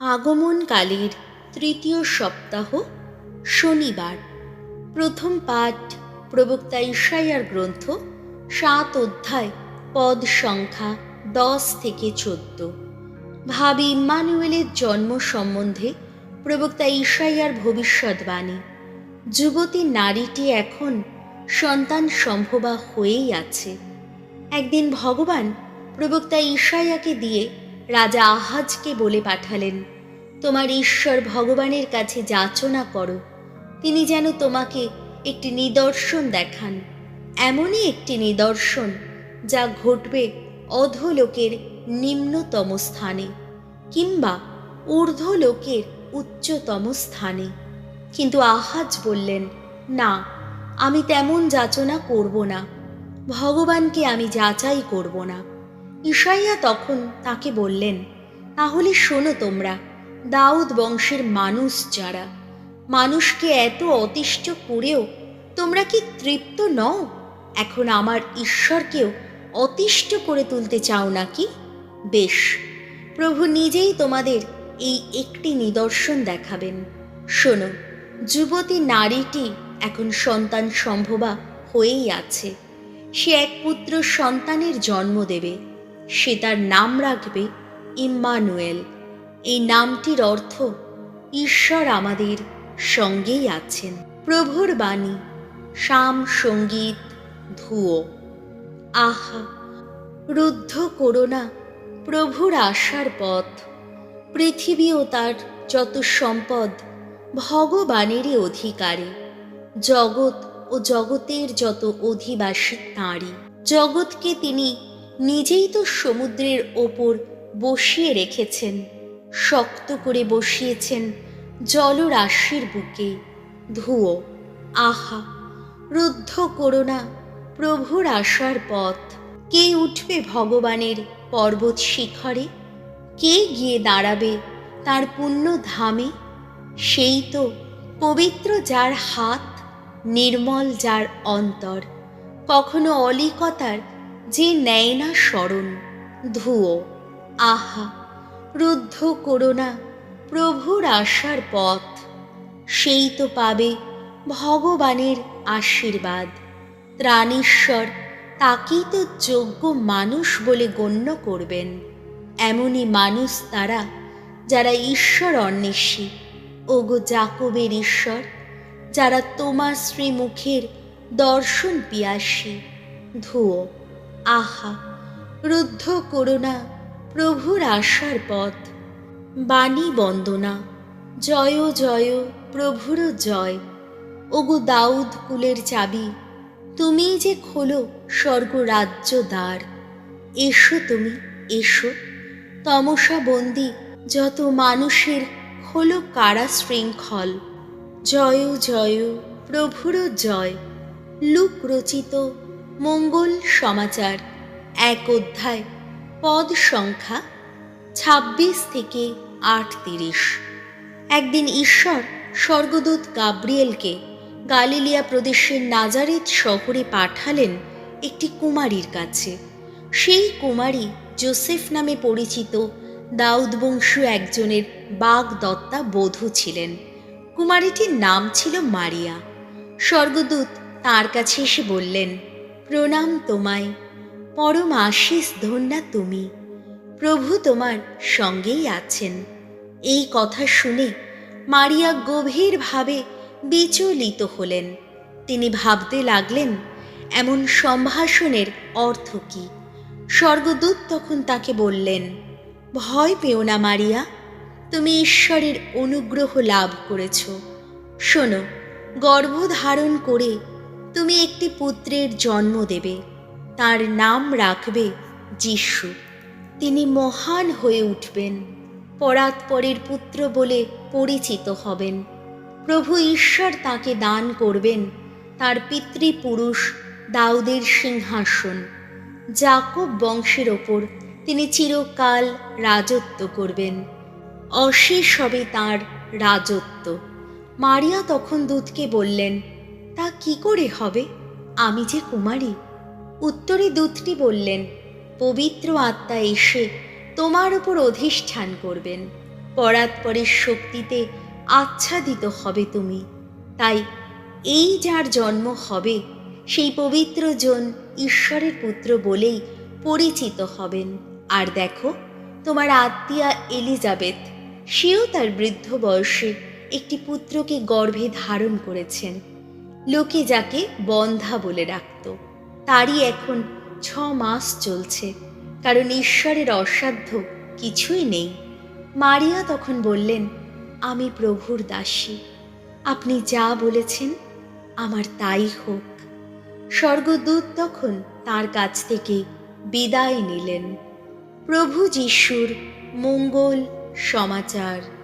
আগমনকালের তৃতীয় সপ্তাহ শনিবার। প্রথম পাঠ প্রবক্তা ঈশাইয়ার গ্রন্থ, সাত অধ্যায়, পদ সংখ্যা দশ থেকে চোদ্দ। ভাবি ইম্মানুয়েলের জন্ম সম্বন্ধে প্রবক্তা ঈশাইয়ার ভবিষ্যৎবাণী যুবতী নারীটি এখন সন্তান সম্ভবা হয়েই আছে। একদিন ভগবান প্রবক্তা ঈশাইয়াকে দিয়ে রাজা আহাজকে বলে পাঠালেন, তোমার ঈশ্বর ভগবানের কাছে যাচনা করো। তিনি যেন তোমাকে একটি নিদর্শন দেখান, এমনই একটি নিদর্শন যা ঘটবে অধলোকের নিম্নতম স্থানে কিংবা ঊর্ধ্বলোকের উচ্চতম স্থানে। কিন্তু আহাজ বললেন, না, আমি তেমন যাচনা করব না। ভগবানকে আমি যাচাই করব না। ঈশাইয়া তখন তাকে বললেন, তাহলে শোনো তোমরা, দাউদ বংশের মানুষ যারা, মানুষকে এত অতিষ্ঠ করেও তোমরা কি তৃপ্ত নও? এখন আমার ঈশ্বরকেও অতিষ্ঠ করে তুলতে চাও নাকি? বেশ, প্রভু নিজেই তোমাদের এই একটি নিদর্শন দেখাবেন। শোনো, যুবতী নারীটি এখন সন্তান সম্ভবা হয়েই আছে। সে এক পুত্র সন্তানের জন্ম দেবে। সে তার নাম রাখবে ইম্মানুয়েল। এই নামটির অর্থ ঈশ্বর আমাদের সঙ্গেই আছেন। প্রভুর বাণী, শাম সংগীত, ধুয়ো। আহা, রুদ্ধ করোনা প্রভুর আশার পথ। পৃথিবী ও তার যত সম্পদ, ভগবানেরই অধিকারে। জগৎ ও জগতের যত অধিবাসী তাঁরই। জগৎকে তিনি নিজেই তো সমুদ্রের ওপর বসিয়ে রেখেছেন, শক্ত করে বসিয়েছেন জলরাশির বুকে। ধুয়ো, আহা, রুদ্ধ করোনা প্রভুর আশার পথ। কে উঠবে ভগবানের পর্বত শিখরে? কে গিয়ে দাঁড়াবে তার পুণ্য ধামে? সেই তো পবিত্র যার হাত, নির্মল যার অন্তর। কখনো অলিকতার যে নেয় না স্মরণ ধুয়ো আহা, রুদ্ধ করোনা প্রভুর আশার পথ। সেই তো পাবে ভগবানের আশীর্বাদ। ত্রাণীশ্বর, তাকেই তো যোগ্য মানুষ বলে গণ্য করবেন। এমনই মানুষ তারা যারা ঈশ্বর অন্বেষী। ওগো জাকবের ঈশ্বর, যারা তোমার শ্রীমুখের দর্শন পিয়াসী। ধুয়ো আহা, রুদ্ধ করোনা প্রভুর আশার পথ। বাণী বন্দনা, জয় জয়, প্রভুর জয়। ওগো দাউদ কুলের চাবি, তুমিই যে খোলো স্বর্গ রাজ্য দ্বার। এসো তুমি, এসো। তমসা বন্দি, যত মানুষের হলো কারা শৃঙ্খল। জয় জয়, প্রভুর জয়। লুক রচিত মঙ্গল সমাচার। এক অধ্যায়, পদ সংখ্যা ছাব্বিশ থেকে আটত্রিশ। একদিন ঈশ্বর স্বর্গদূত গাব্রিয়েলকে গালিলিয়া প্রদেশের নাজারেত শহরে পাঠালেন একটি কুমারীর কাছে। সেই কুমারী জোসেফ নামে পরিচিত দাউদ বংশীয় একজনের বাগদত্তা বধূ ছিলেন। কুমারীটির নাম ছিল মারিয়া। স্বর্গদূত তার কাছে এসে বললেন প্রণাম তোমায়। পরম আশিস ধন্যা তুমি। প্রভু তোমার সঙ্গেই আছেন। এই কথা শুনে মারিয়া গভীরভাবে বিচলিত হলেন। তিনি ভাবতে লাগলেন, এমন সম্ভাষণের অর্থ কি? স্বর্গদূত তখন তাকে বললেন, ভয় পেও না মারিয়া, তুমি ঈশ্বরের অনুগ্রহ লাভ করেছ। শোনো, গর্ভধারণ করে তুমি একটি পুত্রের জন্ম দেবে, তার নাম রাখবে যিশু। তিনি মহান হয়ে উঠবেন পরাৎপরের পুত্র বলে পরিচিত হবেন। প্রভু ঈশ্বর তাকে দান করবেন, তার পিতৃপুরুষ দাউদের সিংহাসন। জাকব বংশের ওপর তিনি চিরকাল রাজত্ব করবেন। অশেষ হবে তাঁর রাজত্ব। মারিয়া তখন দূতকে বললেন তা কি করে হবে? আমি যে কুমারী। উত্তরে দূতটি বললেন, পবিত্র আত্মা এসে তোমার উপর অধিষ্ঠান করবেন। পরাৎপরের শক্তিতে আচ্ছাদিত হবে তুমি। তাই এই যার জন্ম হবে, সেই পবিত্র জন ঈশ্বরের পুত্র বলেই পরিচিত হবেন। আর দেখো, তোমার আত্মীয়া এলিজাবেথ, সেও তার বৃদ্ধ বয়সে একটি পুত্রকে গর্ভে ধারণ করেছেন। লোকে যাকে বন্ধা বলে ডাকত। তারই এখন ছ মাস চলছে, কারণ ঈশ্বরের অসাধ্য কিছুই নেই। মারিয়া তখন বললেন, আমি প্রভুর দাসী। আপনি যা বলেছেন আমার তাই হোক। স্বর্গদূত তখন তার কাছ থেকে বিদায় নিলেন। প্রভু যিশুর মঙ্গল সমাচার।